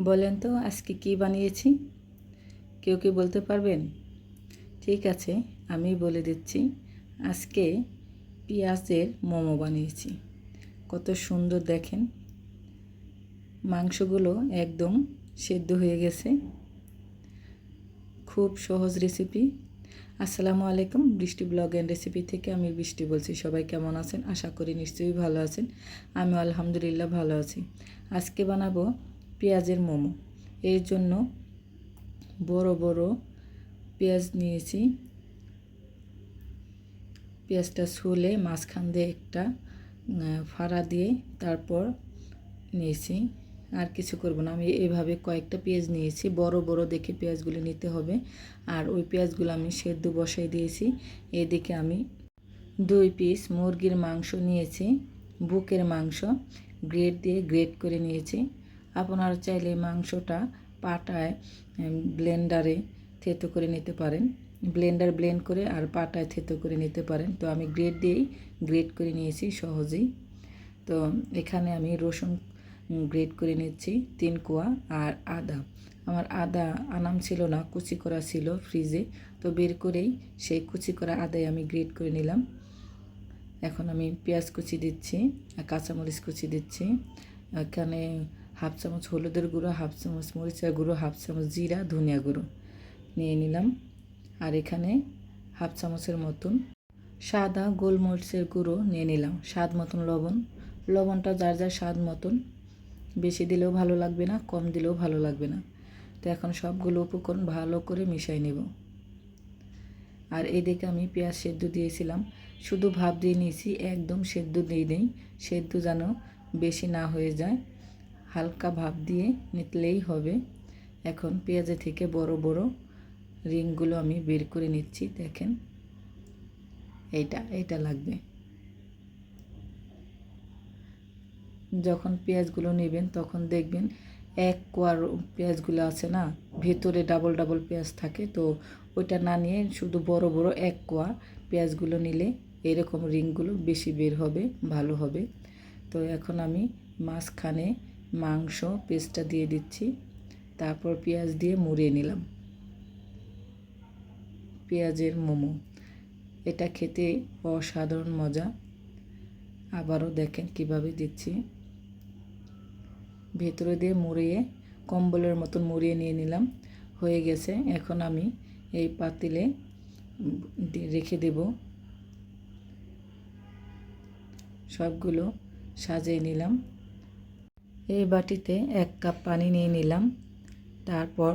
বলেন তো, আজকে কি বানিয়েছি? কেউ কি বলতে পারবেন? ঠিক আছে আমি বলে দিচ্ছি, আজকে পেঁয়াজের মোমো বানিয়েছি। কত সুন্দর দেখেন। মাংসগুলো একদম সেদ্ধ হয়ে গেছে। খুব সহজ রেসিপি। আসসালামু আলাইকুম, বৃষ্টি ব্লগ অ্যান্ড রেসিপি থেকে আমি বৃষ্টি বলছি। সবাই কেমন আছেন? আশা করি নিশ্চয়ই ভালো আছেন। আমি আলহামদুলিল্লাহ ভালো আছি। আজকে বানাবো পেঁয়াজের মোমো। এর জন্য বড় বড় পেঁয়াজ নিয়েছি। পেঁয়াজটা ছুলে মাঝখান দিয়ে একটা ফাড়া দিয়ে তারপর নিয়েছি। আর কিছু করব না, আমি এইভাবে কয়েকটা পেঁয়াজ নিয়েছি। বড় বড় দেখে পেঁয়াজগুলো নিতে হবে। আর ওই পেঁয়াজগুলো আমি সেদ্ধ বসাই দিয়েছি। এদিকে আমি দুই পিস মুরগির মাংস নিয়েছি, বুকের মাংস, গ্রেট দিয়ে গ্রেট করে নিয়েছি। আপনারা চাইলে মাংসটা পাটায় ব্লেন্ডারে থেতো করে নিতে পারেন। ব্লেন্ডার ব্লেন্ড করে আর পাটায় থেতো করে নিতে পারেন। তো আমি গ্রেট দিয়েই গ্রেট করে নিয়েছি সহজেই। তো এখানে আমি রসুন গ্রেট করে নিচ্ছি, তিন কোয়া আর আদা। আমার আদা আনাম ছিল না, কুচি করা ছিল ফ্রিজে তো বের করেই সেই কুচি করা আদায় আমি গ্রেট করে নিলাম। এখন আমি পেঁয়াজ কুচি দিচ্ছি, আর কাঁচামরিচ কুচি দিচ্ছি। এখানে হাফ চামচ হলুদের গুঁড়ো, হাফ চামচ মরিচের গুঁড়ো, হাফ চামচ জিরা, ধনিয়া গুঁড়ো। নিয়ে নিলাম। আর এখানে হাফ চামচের মতন সাদা গোলমরিচের গুঁড়ো নিয়ে নিলাম। স্বাদ মতন লবণ। লবণটা যার যার স্বাদ মতন। বেশি দিলেও ভালো লাগবে না, কম দিলেও ভালো লাগবে না। তো এখন সবগুলো উপকরণ ভালো করে মিশাই নেব। আর এদিকে আমি পেঁয়াজ সেদ্ধ দিয়েছিলাম। শুধু ভাব দিয়ে নিয়েছি, একদম সেদ্ধ দিয়ে নেই। সেদ্ধ যেন বেশি না হয়ে যায়। হালকা ভাব দিয়ে নিতলেই হবে। এখন পেঁয়াজে থেকে বড় বড় রিংগুলো আমি বের করে নিচ্ছি, দেখেন। এইটা এইটা লাগবে। যখন পেঁয়াজগুলো নেবেন, তখন দেখবেন এক কোয়ার পেঁয়াজগুলো আছে না, ভেতরে ডাবল ডাবল পেঁয়াজ থাকে, তো ওইটা না নিয়ে শুধু বড় বড় এক কোয়া পেঁয়াজগুলো নিলে এরকম রিংগুলো বেশি বের হবে, ভালো হবে। তো এখন আমি মাঝখানে মাংস পেস্টটা দিয়ে দিচ্ছি। তারপর পেঁয়াজ দিয়ে মুড়িয়ে নিলাম। পেঁয়াজের মোমো। এটা খেতে অসাধারণ মজা। আবারও দেখেন কীভাবে দিচ্ছি। ভেতরে দিয়ে মুড়িয়ে, কম্বলের মতন মুড়িয়ে নিয়ে নিলাম। হয়ে গেছে। এখন আমি এই পাতিলে রেখে দেব। সবগুলো সাজিয়ে নিলাম। এই বাটিতে এক কাপ পানি নিয়ে নিলাম। তারপর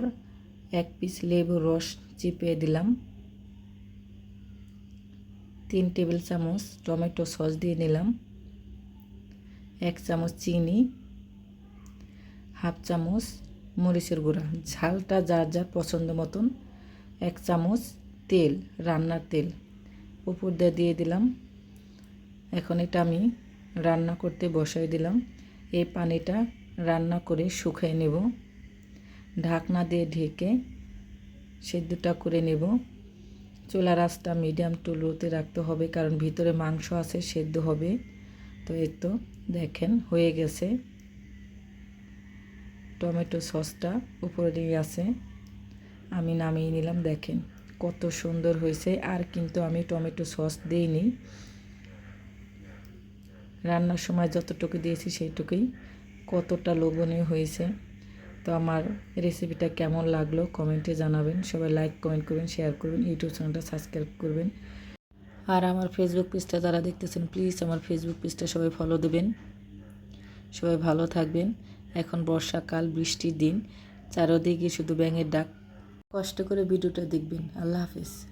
এক পিস লেবুর রস চিপে দিলাম। তিন টেবিল চামচ টমেটো সস দিয়ে নিলাম। এক চামচ চিনি। হাফ চামচ মরিচের গুঁড়া। ঝালটা যার যার পছন্দ মতন। এক চামচ তেল, রান্নার তেল। উপর দিয়ে দিয়ে দিলাম। এখন এটা আমি রান্না করতে বসাই দিলাম। এই পানিটা রান্না করে শুকিয়ে নেব। ঢাকনা দিয়ে ঢেকে সেদ্ধটা করে নেব। চোলা রাসটা মিডিয়াম টু লোতে রাখতে হবে কারণ ভিতরে মাংস আছে, সেদ্ধ হবে। তো এই তো দেখেন হয়ে গেছে। টমেটো সসটা উপরে দিয়ে আছে। আমি নামিয়ে নিলাম, দেখেন কত সুন্দর হয়েছে। আর কিন্তু আমি টমেটো সস দিইনি। রান্নার সময় যতটুকু দিয়েছি সেইটুকুই। কতটা লোভনীয় হয়েছে। তো আমার রেসিপিটা কেমন লাগল কমেন্টে জানাবেন। সবাই লাইক কমেন্ট করবেন শেয়ার করবেন, ইউটিউব চ্যানেলটা সাবস্ক্রাইব করবেন। আর আমার ফেসবুক পেজটা যারা দেখতেছেন প্লিজ আমার ফেসবুক পেজটা সবাই ফলো দেবেন। সবাই ভালো থাকবেন। এখন বর্ষাকাল, বৃষ্টির দিন। চারোদিকে শুধু ব্যাঙের ডাক। কষ্ট করে ভিডিওটা দেখবেন। আল্লাহ হাফেজ।